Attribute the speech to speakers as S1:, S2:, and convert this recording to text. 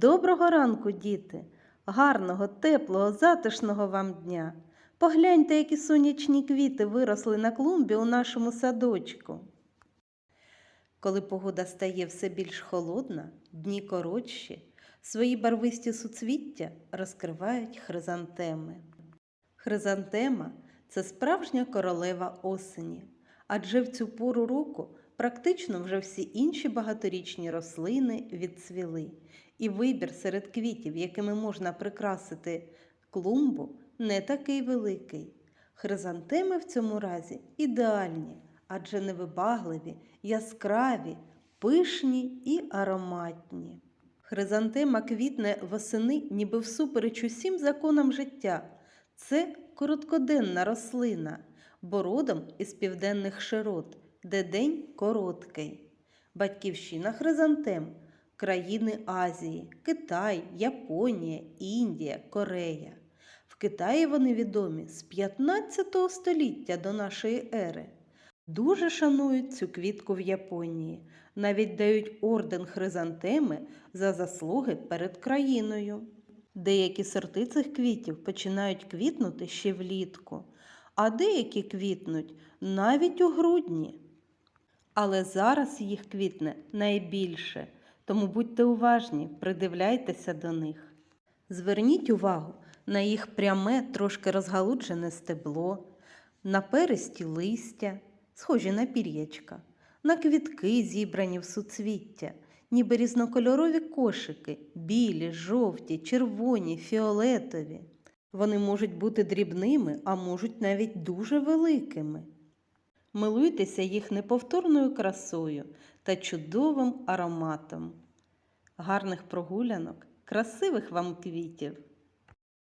S1: Доброго ранку, діти! Гарного, теплого, затишного вам дня! Погляньте, які сонячні квіти виросли на клумбі у нашому садочку. Коли погода стає все більш холодна, дні коротші, свої барвисті суцвіття розкривають хризантеми. Хризантема це справжня королева осені, адже в цю пору року практично вже всі інші багаторічні рослини відцвіли, і вибір серед квітів, якими можна прикрасити клумбу, не такий великий. Хризантеми в цьому разі ідеальні, адже невибагливі, яскраві, пишні і ароматні. Хризантема квітне восени, ніби всупереч усім законам життя. Це короткоденна рослина, бо родом із південних широт, де день короткий. Батьківщина хризантем країни Азії, Китай, Японія, Індія, Корея. В Китаї вони відомі з 15 століття до нашої ери. Дуже шанують цю квітку в Японії, навіть дають орден хризантеми за заслуги перед країною. Деякі сорти цих квітів починають квітнути ще влітку, а деякі квітнуть навіть у грудні. Але зараз їх квітне найбільше, тому будьте уважні, придивляйтеся до них. Зверніть увагу на їх пряме, трошки розгалуджене стебло, на перисті листя, схожі на пір'ячка, на квітки, зібрані в суцвіття, ніби різнокольорові кошики, білі, жовті, червоні, фіолетові. Вони можуть бути дрібними, а можуть навіть дуже великими. Милуйтеся їх неповторною красою та чудовим ароматом. Гарних прогулянок, красивих вам квітів!